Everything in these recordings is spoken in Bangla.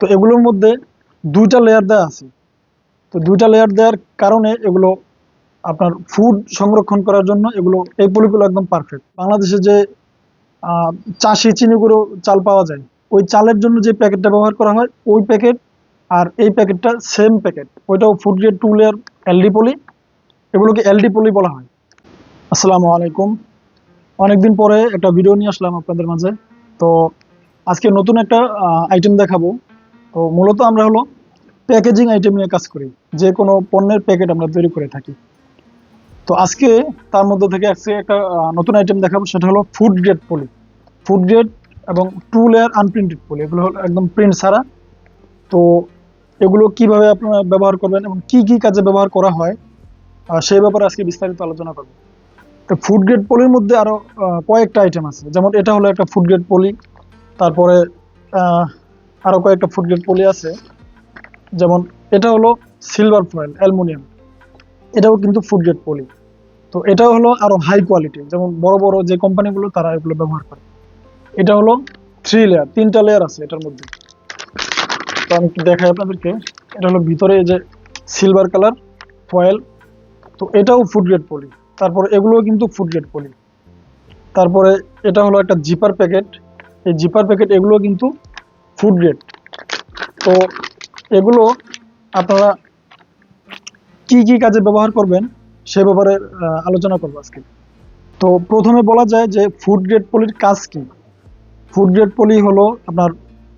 তো এগুলোর মধ্যে দুইটা লেয়ার দেওয়া আছে। তো দুইটা লেয়ার দেওয়ার কারণে এগুলো আপনার ফুড সংরক্ষণ করার জন্য এগুলো, এই পলিগুলো একদম পারফেক্ট বাংলাদেশে যে চাষি চিনি গুঁড়ো চাল পাওয়া যায়, ওই চালের জন্য যে প্যাকেটটা ব্যবহার করা হয়, ওই প্যাকেট আর এই প্যাকেটটা সেম প্যাকেট ওইটাও food grade two layer LD poly এগুলোকে এলডি পলি বলা হয়। আসসালামু আলাইকুম। অনেকদিন পরে একটা ভিডিও নিয়ে আসলাম আপনাদের মাঝে। তো আজকে নতুন একটা আইটেম দেখাবো। তো মূলত আমরা হলো প্যাকেজিং আইটেম নিয়ে কাজ করি, যে কোনো পণ্যের প্যাকেট আমরা তৈরি করে থাকি। তো আজকে তার মধ্যে থেকে আজকে একটা নতুন আইটেম দেখাবো, সেটা হলো food grade poly food grade এবং টু লেয়ার আনপ্রিন্টেড পলি এগুলো হলো একদম প্রিন্ট ছাড়া। তো এগুলো কীভাবে আপনারা ব্যবহার করবেন এবং কি কি কাজে ব্যবহার করা হয় সেই ব্যাপারে আজকে বিস্তারিত আলোচনা করব। তো ফুড গ্রেড পলির মধ্যে আরও কয়েকটা আইটেম আছে। যেমন এটা হলো একটা ফুড গ্রেড পলি তারপরে আহ, আরও কয়েকটা ফুড গ্রেড পলি আছে। যেমন এটা হলো সিলভার ফয়েল অ্যালুমিনিয়াম এটাও কিন্তু ফুড গ্রেড পলি। তো এটাও হলো আরও হাই কোয়ালিটি যেমন বড় বড় যে কোম্পানিগুলো তারা এগুলো ব্যবহার করে। এটা হলো থ্রি লেয়ার তিনটা লেয়ার আছে এটার মধ্যে। তো আমি একটু দেখাই আপনাদেরকে এটা হলো ভিতরে যে সিলভার কালার ফয়েল তো এটাও ফুড গ্রেড পলি। তারপরে এগুলোও কিন্তু ফুড গ্রেড পলি। তারপরে এটা হলো একটা জিপার প্যাকেট এই জিপার প্যাকেট এগুলো কিন্তু ফুড গ্রেড তো এগুলো আপনারা কি কি কাজে ব্যবহার করবেন সে ব্যাপারে আলোচনা করব আজকে। তো প্রথমে বলা যায় যে ফুড গ্রেড পলির কাজ কি? ফুড গ্রেড পলি হলো আপনার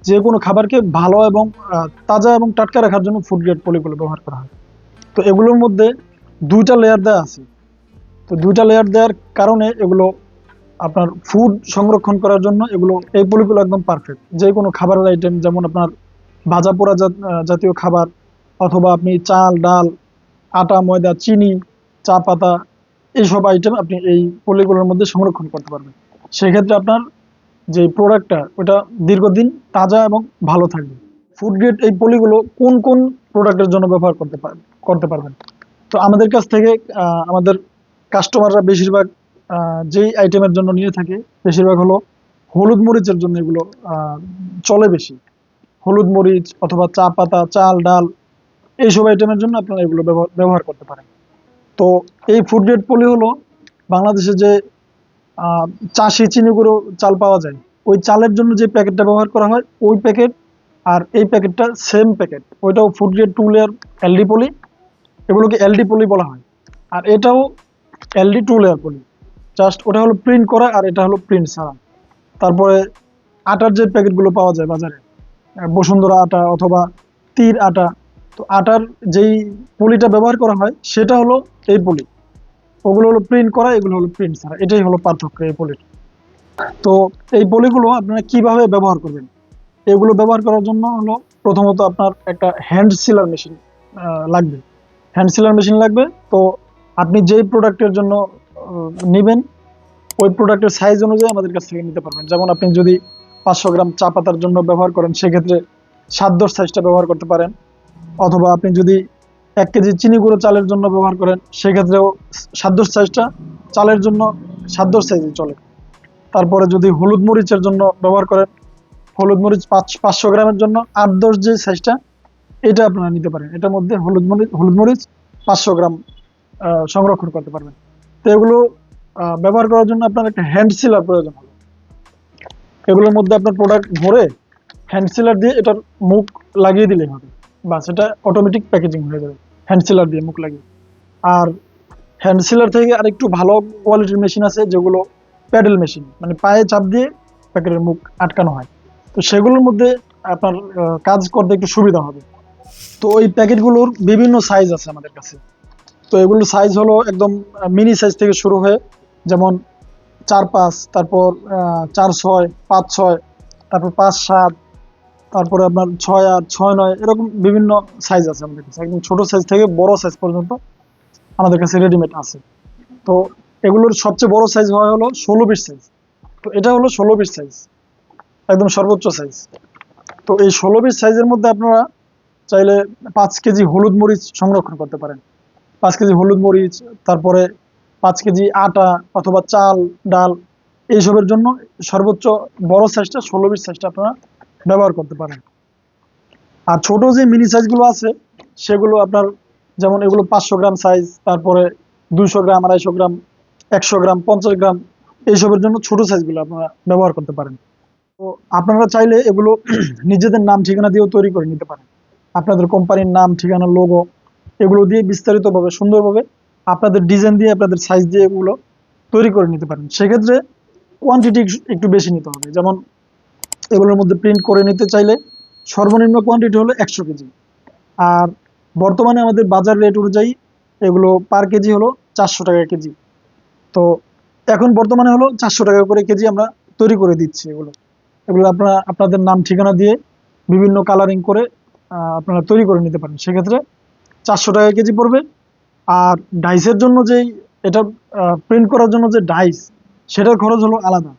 যে কোনো খাবারকে ভালো এবং তাজা এবং টাটকা রাখার জন্য ফুড গ্রেড পলিগুলো ব্যবহার করা হয়। তো এগুলোর মধ্যে দুইটা লেয়ার দেওয়া আছে। তো দুইটা লেয়ার দেওয়ার কারণে এগুলো আপনার ফুড সংরক্ষণ করার জন্য এগুলো, এই পলিগুলো একদম পারফেক্ট যে কোনো খাবারের আইটেম যেমন আপনার ভাজা পোড়া জাতীয় খাবার, অথবা আপনি চাল, ডাল, আটা, ময়দা, চিনি, চা পাতা এইসব আইটেম আপনি এই পলিগুলোর মধ্যে সংরক্ষণ করতে পারবেন। সেক্ষেত্রে আপনার যে প্রোডাক্টটা ওটা দীর্ঘদিন তাজা এবং ভালো থাকবে। ফুড গ্রেড এই পলিগুলো কোন কোন প্রোডাক্টের জন্য ব্যবহার করতে করতে পারবেন? তো আমাদের কাছ থেকে আমাদের কাস্টমাররা বেশিরভাগ যেই আইটেমের জন্য নিয়ে থাকে, বেশিরভাগ হলো হলুদ মরিচের জন্য এগুলো চলে বেশি। হলুদ মরিচ অথবা চা পাতা, চাল, ডাল, এইসব আইটেমের জন্য আপনারা এগুলো ব্যবহার করতে পারেন। তো এই ফুড গ্রেড পলি হলো বাংলাদেশে যে চাষি চিনি গুঁড়ো চাল পাওয়া যায়, ওই চালের জন্য যে প্যাকেটটা ব্যবহার করা হয়, ওই প্যাকেট আর এই প্যাকেটটা সেম প্যাকেট ওইটাও food grade two layer LD poly এগুলোকে এলডি পলি বলা হয়। আর এটাও LD two layer poly just ওটা হলো প্রিন্ট করা আর এটা হলো প্রিন্ট ছাড়া। তারপরে আটার যে প্যাকেটগুলো পাওয়া যায় বাজারে বসুন্ধরা আটা অথবা তীর আটা, তো আটার যেই পলিটা ব্যবহার করা হয় সেটা হলো এই পলি। ওগুলো হলো প্রিন্ট করা, এগুলো হলো প্রিন্ট ছাড়া। এটাই হলো পার্থক্য এই পলির। তো এই পলিগুলো আপনারা কীভাবে ব্যবহার করবেন? এগুলো ব্যবহার করার জন্য হলো প্রথমত আপনার একটা হ্যান্ড সিলার মেশিন লাগবে। হ্যান্ড সিলার মেশিন লাগবে। তো আপনি যেই প্রোডাক্টের জন্য নেবেন, ওই প্রোডাক্টের সাইজ অনুযায়ী আমাদের কাছ থেকে নিতে পারবেন। যেমন আপনি যদি পাঁচশো গ্রাম চা পাতার জন্য ব্যবহার করেন, সেক্ষেত্রে সাত দশ সাইজটা ব্যবহার করতে পারেন। অথবা আপনি যদি এক কেজি চিনি গুঁড়ো চালের জন্য ব্যবহার করেন, সেক্ষেত্রেও সাত দশ সাইজটা চালের জন্য সাত দশ সাইজই চলে। তারপরে যদি হলুদ মরিচের জন্য ব্যবহার করেন, হলুদ মরিচ পাঁচ, পাঁচশো গ্রামের জন্য আট দশ যে সাইজটা এটা আপনারা নিতে পারেন। এটার মধ্যে হলুদ মরিচ হলুদ মরিচ পাঁচশো গ্রাম সংরক্ষণ করতে পারবেন। তো এগুলো ব্যবহার করার জন্য আপনার একটা হ্যান্ড সিলার প্রয়োজন হবে। এগুলোর মধ্যে আপনার প্রোডাক্ট ভরে হ্যান্ড সিলার দিয়ে এটার মুখ লাগিয়ে দিলেই হবে। বাস, এটা অটোমেটিক প্যাকেজিং হয়ে যাবে হ্যান্ড সিলার দিয়ে মুখ লাগিয়ে। আর হ্যান্ড সিলার থেকে আরেকটু ভালো কোয়ালিটির মেশিন আছে, যেগুলো প্যাডেল মেশিন মানে পায়ে চাপ দিয়ে প্যাকেটের মুখ আটকানো হয়। তো সেগুলোর মধ্যে আপনার কাজ করতে একটু সুবিধা হবে। তো ওই প্যাকেটগুলোর বিভিন্ন সাইজ আছে আমাদের কাছে। তো এগুলোর সাইজ হলো একদম মিনি সাইজ থেকে শুরু হয়ে যেমন চার পাঁচ, তারপর চার ছয়, পাঁচ ছয়, তারপর পাঁচ সাত, তারপরে আপনার ছয় আট, ছয় নয়, এরকম বিভিন্ন সাইজ আছে আমাদের কাছে। একদম ছোট সাইজ থেকে বড় সাইজ পর্যন্ত আমাদের কাছে রেডিমেড আছে। তো এগুলোর সবচেয়ে বড় সাইজ হয় হলো ষোলো পিস সাইজ তো এটা হলো ষোলো পিস সাইজ একদম সর্বোচ্চ সাইজ তো এই ষোলো পিস সাইজের মধ্যে আপনারা চাইলে পাঁচ কেজি হলুদ মরিচ সংরক্ষণ করতে পারেন। পাঁচ কেজি হলুদ মরিচ, তারপরে পাঁচ কেজি আটা অথবা চাল, ডাল, এইসবের জন্য সর্বোচ্চ বড় সাইজটা ষোলো বিশ সাইজটা আপনারা ব্যবহার করতে পারেন। আর ছোট যে মিনি সাইজগুলো আছে, সেগুলো আপনার যেমন এগুলো পাঁচশো গ্রাম সাইজ তারপরে দুইশো গ্রাম, আড়াইশো গ্রাম, একশো গ্রাম, পঞ্চাশ গ্রাম, এইসবের জন্য ছোট সাইজগুলো আপনারা ব্যবহার করতে পারেন। তো আপনারা চাইলে এগুলো নিজেদের নাম ঠিকানা দিয়েও তৈরি করে নিতে পারেন। আপনাদের কোম্পানির নাম, ঠিকানা লোগো এগুলো দিয়ে বিস্তারিতভাবে, সুন্দরভাবে আপনাদের ডিজাইন দিয়ে, আপনাদের সাইজ দিয়ে এগুলো তৈরি করে নিতে পারেন। সেক্ষেত্রে কোয়ান্টিটি একটু বেশি নিতে হবে। যেমন এগুলোর মধ্যে প্রিন্ট করে নিতে চাইলে সর্বনিম্ন কোয়ান্টিটি হলো একশো কেজি। আর বর্তমানে আমাদের বাজার রেট অনুযায়ী এগুলো পার কেজি হলো চারশো টাকা কেজি। তো এখন বর্তমানে হলো চারশো টাকা করে কেজি আমরা তৈরি করে দিচ্ছি এগুলো। এগুলো আপনারা, আপনাদের নাম ঠিকানা দিয়ে বিভিন্ন কালারিং করে আপনারা তৈরি করে নিতে পারেন। সেক্ষেত্রে চারশো টাকা কেজি পড়বে। আর ডাইসের জন্য যেই, এটা প্রিন্ট করার জন্য যে ডাইস সেটার খরচ হলো আলাদা।